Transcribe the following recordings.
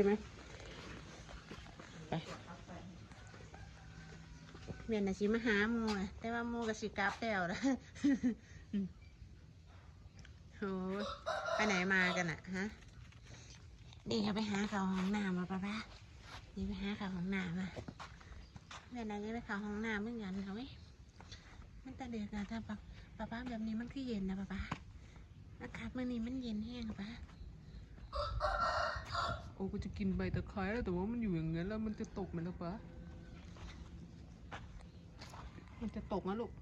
ช่ไหมไปเมียนน่ะสิมาหาหมูอะแต่ว่าหมูกับสิกลับแล้วนะโหไปไหนมากันอะฮะนี่เขาไปหาเขาห้องน้ำมาปะปะนี่ไปหาเขาห้องน้ำมาเมียนน่ะจะไปเขาห้องน้ำเมือนกันเขาเว้มันแต่เดือดนะถ้าปะปะแบบนี้มันคือเย็นนะปะปะอากาศเมื่อนี้มันเย็นแห้งปะ โอ้ก็จะกินใบตะไคร้แล้วแต่ว่ามันอยู่อย่างนั้นแล้วมันจะตกไหมล่ะปะมันจะตกนะลูก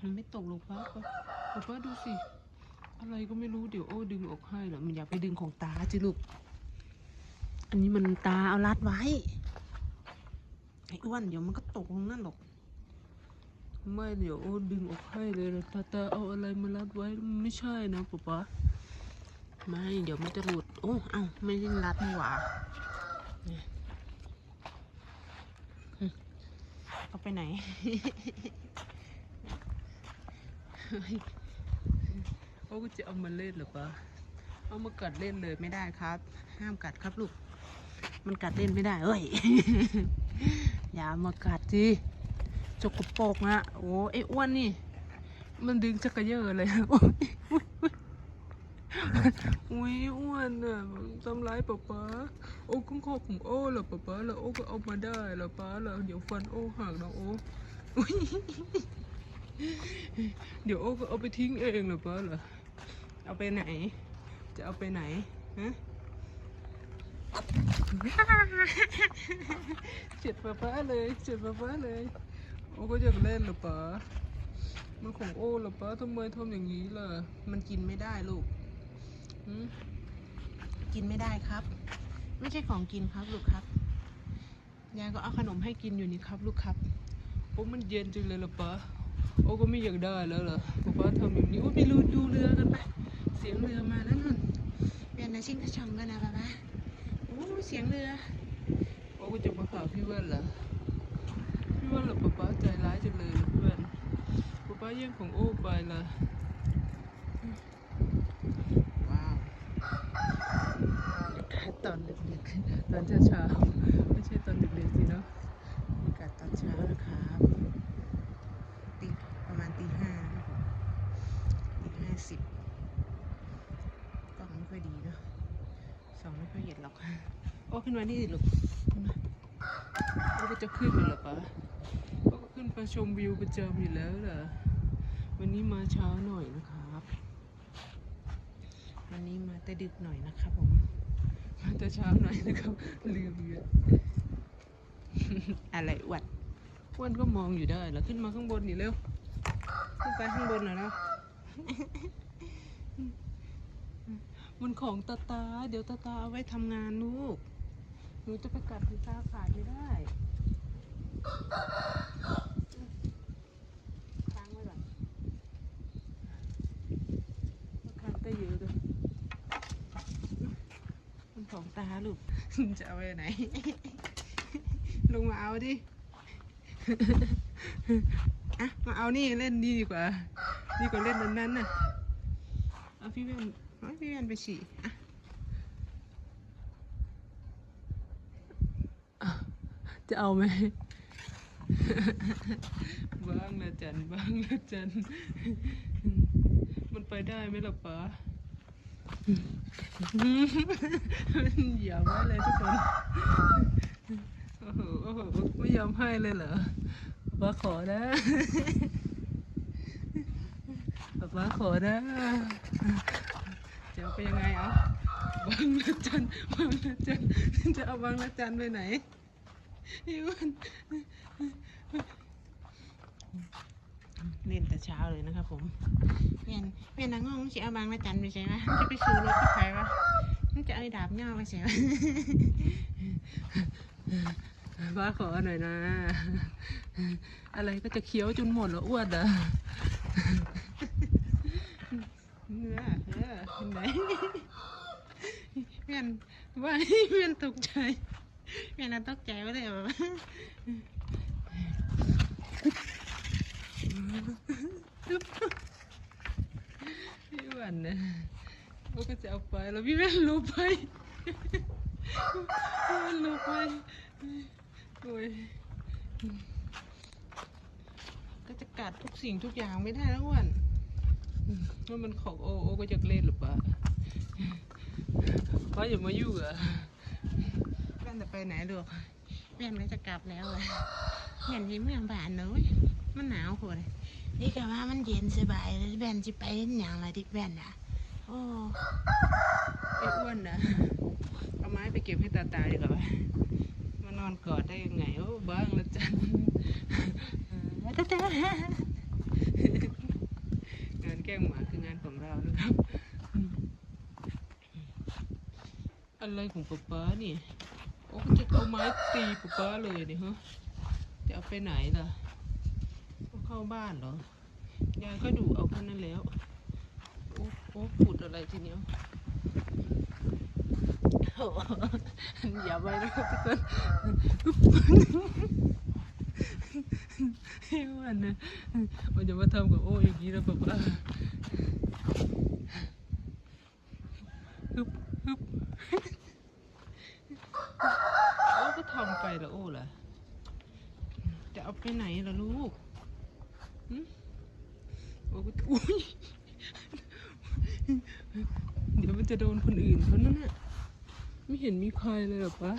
มันไม่ตกหรอกปะปะปะปะดูสิ อะไรก็ไม่รู้เดี๋ยวโอ้ดึงออกให้เหรอมันอยากไปดึงของตาจิลูก อันนี้มันตาเอารัดไว้ ไอ้อ้วนเดี๋ยวมันก็ตกลงนั่นหรอก ไม่เดี๋ยวโอ้ดึงออกให้เลยนะตาตาเอาอะไรมารัดไว้ไม่ใช่นะปะปะ ไม่ เดี๋ยวมันจะหลุด โอ้ เอ้า ไม่ได้รัดนี่หว่าเอาไปไหน โอ้จะเอามาเล่นหรือปะเอามากัดเล่นเลยไม่ได้ครับ ห้ามกัดครับลูก มันกัดเล่นไม่ได้ เอ้ย อย่ามากัดสิจกกระโปกนะ โอ้ไอ้อ้วนนี่ มันดึงจักรเยอะเลยโอ้ย อุ้ยอ้วนอะทำร้ายป๊าป๊าโอ้คุ้มครองของโอ้เหรอป๊าป๊าแล้วโอ้ก็เอามาได้เหรอป๊าแล้วเดี๋ยวฟันโอ้หักนะโอ้เดี๋ยวโอ้ก็เอาไปทิ้งเองเหรอป๊าเหรอเอาไปไหน จะเอาไปไหนฮะเจ็บป๊าป๊าเลยเจ็บป๊าป๊าเลยโอ้ก็อยากเล่นเหรอป๊ามันของโอ้เหรอป๊าทำไมทำอย่างนี้ล่ะ มันกินไม่ได้ลูก กินไม่ได้ครับ ไม่ใช่ของกินครับลูกครับ ยายก็เอาขนมให้กินอยู่นี่ครับ ลูกครับโอ้มันเย็นจังเลยล่ะป๊าโอ้ก็ไม่อยากได้แล้วล่ะป๊าป๊าทำแบบนี้โอ้ไปดูดูเรือกันไป เสียงเรือมาแล้วนั่นเปียนนะชิงกระชองกันนะป้าป้าโอ้เสียงเรือ โอ้ก็จะมาหาพี่แว่นเหรอพี่แว่นเหรอป๊าป๊าใจร้ายจังเลยนะพี่แว่นป๊าป๊าแย่งของโอ้ไปล่ะ ว้าว ตอนดึกๆ ตอนเช้าๆ ไม่ใช่ตอนดึกๆสิเนาะบรรยากาศตอนเช้านะครับตีประมาณตีห้าตีห้าสิบกล้องไม่ค่อยดีเนอะสองไม่ค่อยเห็นหรอกโอ้ขึ้นมานี่สิลูกขึ้นมาโอ้จะขึ้นเลยเหรอป๊าโอ้ก็ขึ้นไปชมวิวประจำอยู่แล้วเหรอวันนี้มาเช้าหน่อยนะครับ วันนี้มาแต่ดึกหน่อยนะครับผม มาแต่เช้าหน่อยนะครับลืมเยอะอะไรอวดอ้วนก็มองอยู่ได้แล้วขึ้นมาข้างบนนี่เร็วขึ้นไปข้างบนหน่อยนะมันของตาตา เดี๋ยวตาตาเอาไว้ทำงานลูกหนูจะไปกัดถึงตาขาดไม่ได้ ค้างไว้ก่อน ขาดได้เยอะเลย มันของตาลูก จะเอาไปไหน ลงมาเอาดิ อะ มาเอานี่เล่นนี่ดีกว่า ดีกว่าเล่นอันนั้นน่ะ เอาพี่เวนเอาพี่เวนไปฉี่อะจะเอาไหมบ้างละจันบ้างละจัน มันไปได้ไหมล่ะป๊า อย่าไว้เลยทุกคน โอ้โหโอ้โหไม่ยอมให้เลยเหรอป๊าขอนะป๊าขอนะจะเอาไปยังไงเอาบางละจันบางละจันจะเอาบางละจันไปไหนพี่อ้วน เล่นแต่เช้าเลยนะครับผมเวียนเวียนนางงมันจะเอาบางละจันไปใช่ไหมจะไปซื้อรถที่ใครวะมันจะเอาไอ้ดาบย่อไปใช่ไหมบ้าขอหน่อยนะ อะไรก็จะเคี้ยวจนหมดแล้วอ้วนอะเนื้อเนื้อเห็นไหมเวียนว่าเวียนตกใจเวียนน่ะตกใจว่าเลยแบบ โอ้ก็จะเอาไปแล้วพี่แม่นลบไปมันลุกไปโอ้ยก็จะกัดทุกสิ่งทุกอย่างไม่ได้แล้ววันว่ามันของโอโอก็จะเล่นหรือเปล่าป้าอย่ามายุ่งอะแม่นจะไปไหนลูกแม่นก็จะกลับแล้วอะแม่นที่เมืองบ้านเนอะมันหนาวโหดนี่ก็ว่ามันเย็นสบายเลยแบนจะไปเห็นอย่างไรที่แบนอะ โอ้ไอ้อ้วนนะเอาไม้ไปเก็บให้ตาตาดีกว่าไหมมานอนกอดได้ยังไงโอ้บ้างละจันตาตางานแกล้งหมาคืองานของเรานะครับอืมอะไรของป๊าป๊านี่ โอ้ก็จะเอาไม้ตีป๊าป๊าเลยนี่ฮะจะเอาไปไหนล่ะเอาเข้าบ้านเหรอยายก็ดูเอาแค่นั้นแล้วโอ้โอ้ขุดอะไรทีเนี้ยโอ้โหอย่าไปนะครับทุกคนให้อ้วันนะมันจะมาทำกับโอ้อย่างนี้แล้วแบบว่าฮึบฮึบโอ้ก็ทำไปละโอ้ล่ะ จะเอาไปไหนล่ะลูกโอ้ก็อุ้ย เดี๋ยวมันจะโดนคนอื่นเขานั่นน่ะไม่เห็นมีใครเลยหรอปะ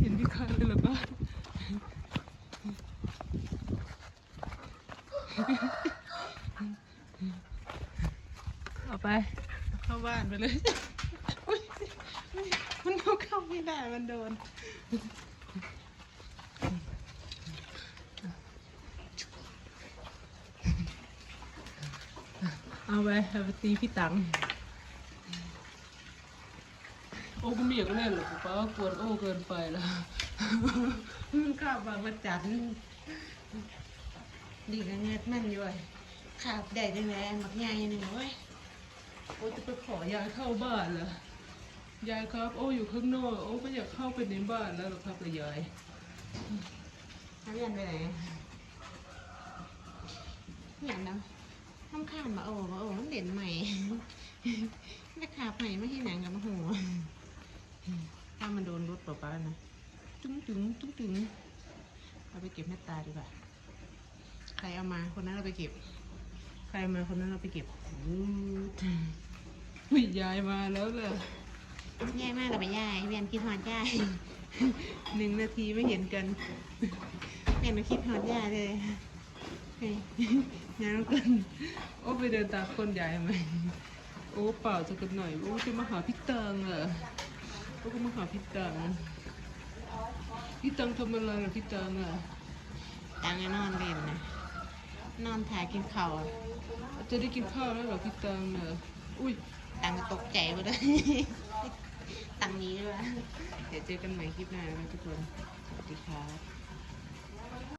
เห็นมีใครเลยหรอปะเอาไป เข้าบ้านไปเลย มันเอาเข้าไม่ได้มันโดน เอาไปเอาไปตีพี่ตังโอ้ก็ไม่อยากเล่นหรอกป้ากวนโอ้เกินไปแล้วมันข้าบางละจันดีกันเงิดมันอยู่เลยขาบได้จังเลยหมักใหญ่หนึ่งเว้ยโอ้จะไปขอยายเข้าบ้านเหรอยายครับ โอ้อยู่ข้างนอกโอ้ไม่อยากเข้าไปในบ้านแล้วหรอกครับเลยยายน้ำยันไปไหนหยันนะ น้ำข้ามมาโอ้มาโอ้มันเด่นใหม่ไม่ขาบใหม่ไม่ให้หนังกับมาหัวถ้ามันโดนรถป้าป้านะตึ้งตึงตึ้งตึงเอาไปเก็บแม่ตาดีกว่าใครเอามาคนนั้นเราไปเก็บ ใครเอามาคนนั้นเราไปเก็บอู้หูยายมาแล้วเลยย่ายมากกับไปย่ายเวียนคิดหอดย่ายหนึ่งนาทีไม่เห็นกันเวียนมาคิดหอดย่ายเลย เฮ้ยงานกันโอ้ไปเดินตาคนใหญ่ไหมโอ้เปล่าจะกันหน่อยโอ้จะมาหาพี่ตังเหรอโอ้ก็มาหาพี่ตังพี่ตังทำอะไรเหรอพี่ตังอะตังค์ให้นอนเล่นนะนอนถ่ายกินข้าวจะได้กินข้าวแล้วเหรอพี่ตังเหรออุ้ยตังค์ก็ตกใจไปเลยตังค์นี้ด้วยวะเดี๋ยวเจอกันใหม่คลิปหน้านะครับทุกคนสวัสดีครับ